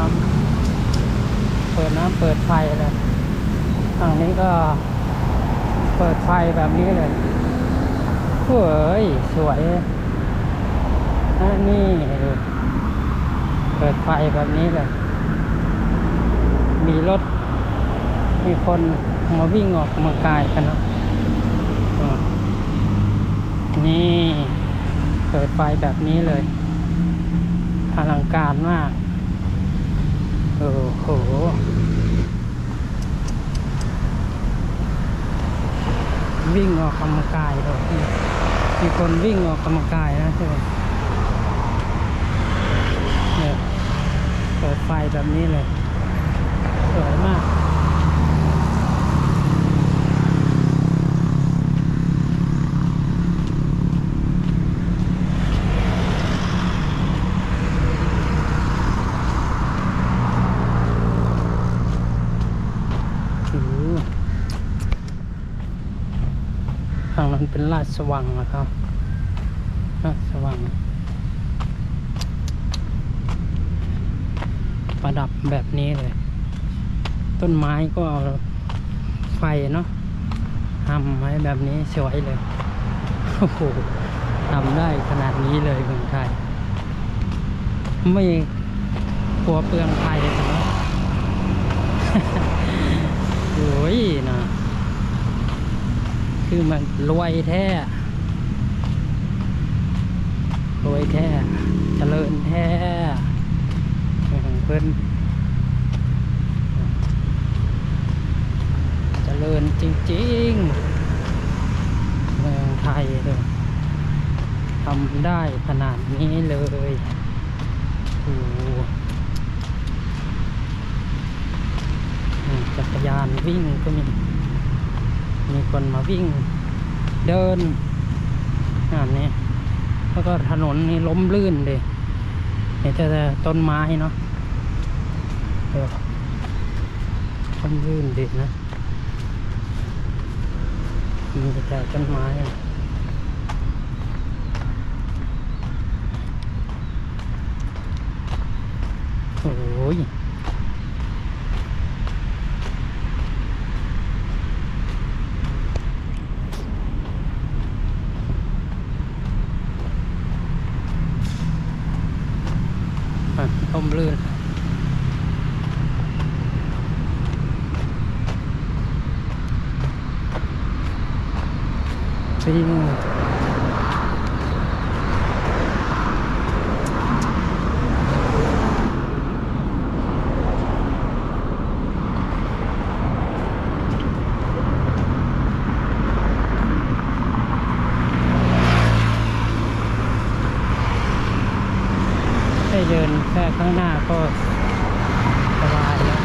น้ำเปิดน้ำเปิดไฟเลยทางนี้ก็เปิดไฟแบบนี้เลยเฮ้ยสวยนะนี่ดูเปิดไฟแบบนี้เลย มีรถ มีคนมาวิ่งออกกำลังกายกันเนะนี่ เปิดไฟแบบนี้เลยอลังการมาก โอ้โหวิ่งออกกำลังกายเลยมีคนวิ่งออกกำลังกายนะใช่ไหมเนี่ยเปิดไฟแบบนี้เลยสวยมาก อือทางนั้น เป็นราชวังนะครับราชวังประดับแบบนี้เลย ต้นไม้ก็เอาไฟเนาะทำไว้แบบนี้สวยเลยโอ้โหทำได้ขนาดนี้เลยเมืองไทย ไม่กลัวเปลืองไฟเลยนะโอ้ยนะ คือมันรวยแท้รวยแท้เจริญแท้ของเพิ่นเจริญจริงๆเมืองไทยเลยทำได้ขนาดนี้เลยโอ้โหอืมจักรยานวิ่งก็มี มีคนมาวิ่งเดินงานนี้แล้วก็ถนนนี่ล้มลื่นเลยเนี่ยจะแต่ต้นไม้เนาะเออล้มลื่นดีนะมีแต่ต้นไม้โอ้ย อ่มรื่นจริงได้เดินแค่ข้างหน้าก็สบายแล้ว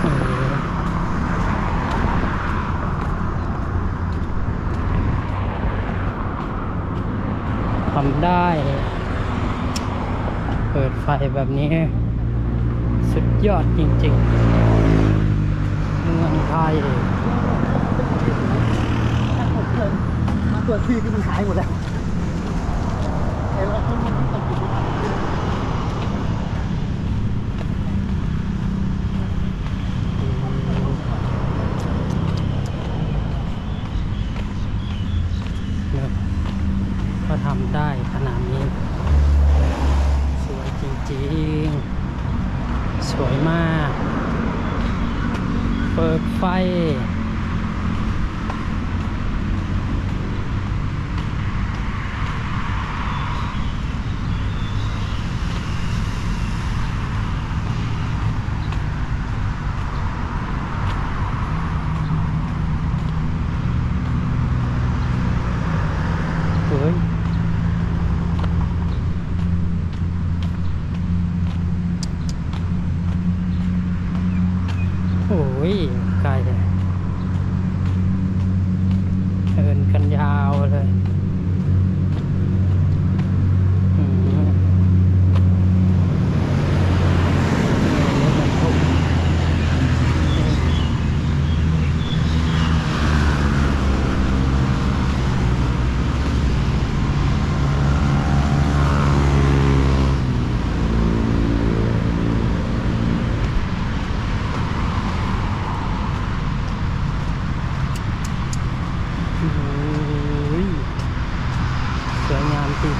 เออทำได้ เปิดไฟแบบนี้ สุดยอดจริงๆ เมืองไทยมาตรวจที่ก็มันหายหมดแล้วไอ้รถมันมันตกอยู่ที่บ้านเนี่ยก็ทำได้ขนาดนี้ สวยจริงๆ สวยมาก เปิด ไฟ เฮ้ย โอ้ ยไกลเลยเดินกันยาวเลยอืมเนี่ยรถบรรทุก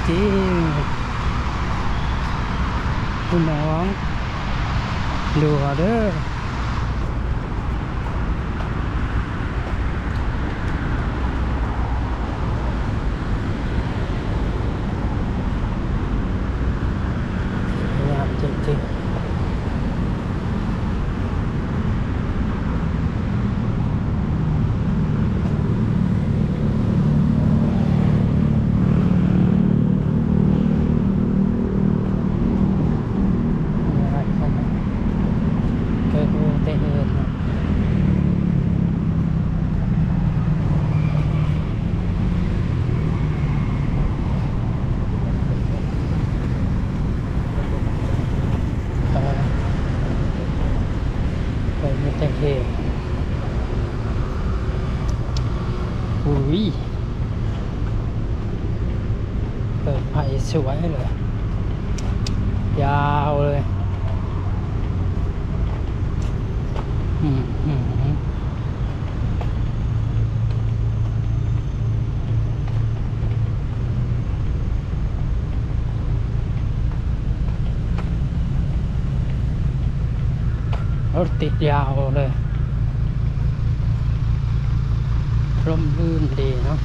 จ ริงๆคุณน้อง ดูเอาเด้อสวยงามจริงๆนี่อะไรกันนะเออเออเตะเออนะเออ จังเทอุ้ยเปิดไฟสวยเลย ยาวเลย อืมอืมอืมรถติด ยาวเลย ร่มรื่นดีเนาะ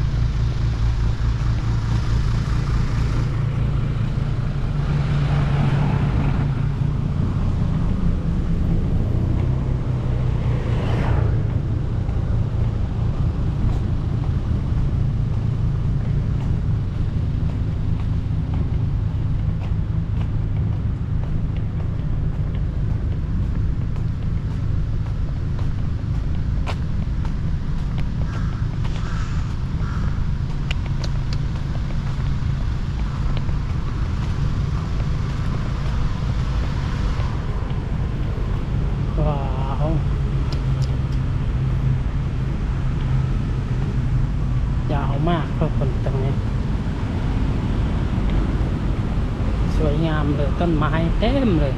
ว้าว ยาวมากทุกคนตรงนี้ สวยงามเลย ต้นไม้เต็มเลย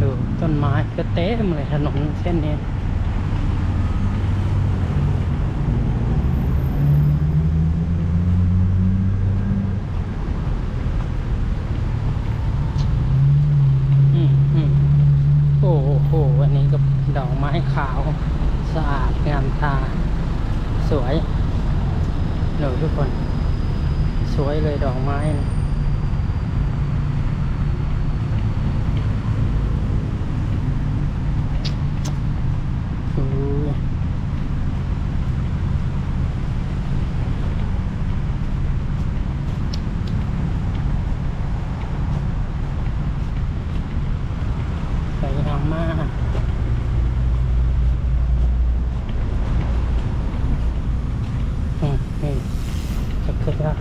ดูต้นไม้ก็เต็มเลยถนนเส้นนี้อืมอืมโอ้โหวันนี้ก็ดอกไม้ขาว สะอาดงามตา สวย เดี๋ยวทุกคน สวยเลยดอกไม้นะอู้ยสวยงามมาก อืมนี่จะขึ้นแล้ว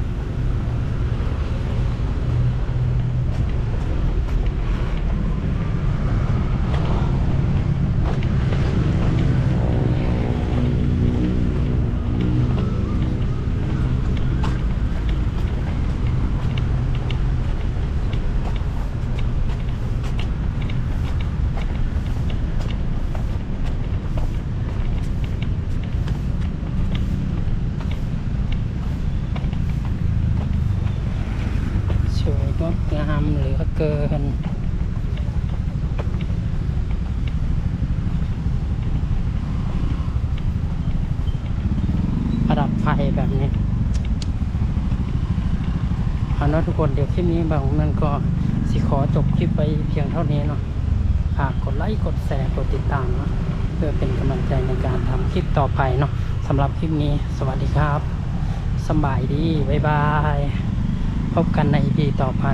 สวยงดงามเหลือเกินประดับไฟแบบนี้เอาเนาะทุกคนเดี๋ยวคลิปนี้บางนั้นก็สิขอจบคลิปไปเพียงเท่านี้เนาะฝากกดไลค์กดแชร์กดติดตามเนาะเพื่อเป็นกำลังใจในการทำคลิปต่อไปเนาะสำหรับคลิปนี้ สวัสดีครับสบายดี บ๊ายบาย พบกันใน EP ต่อไป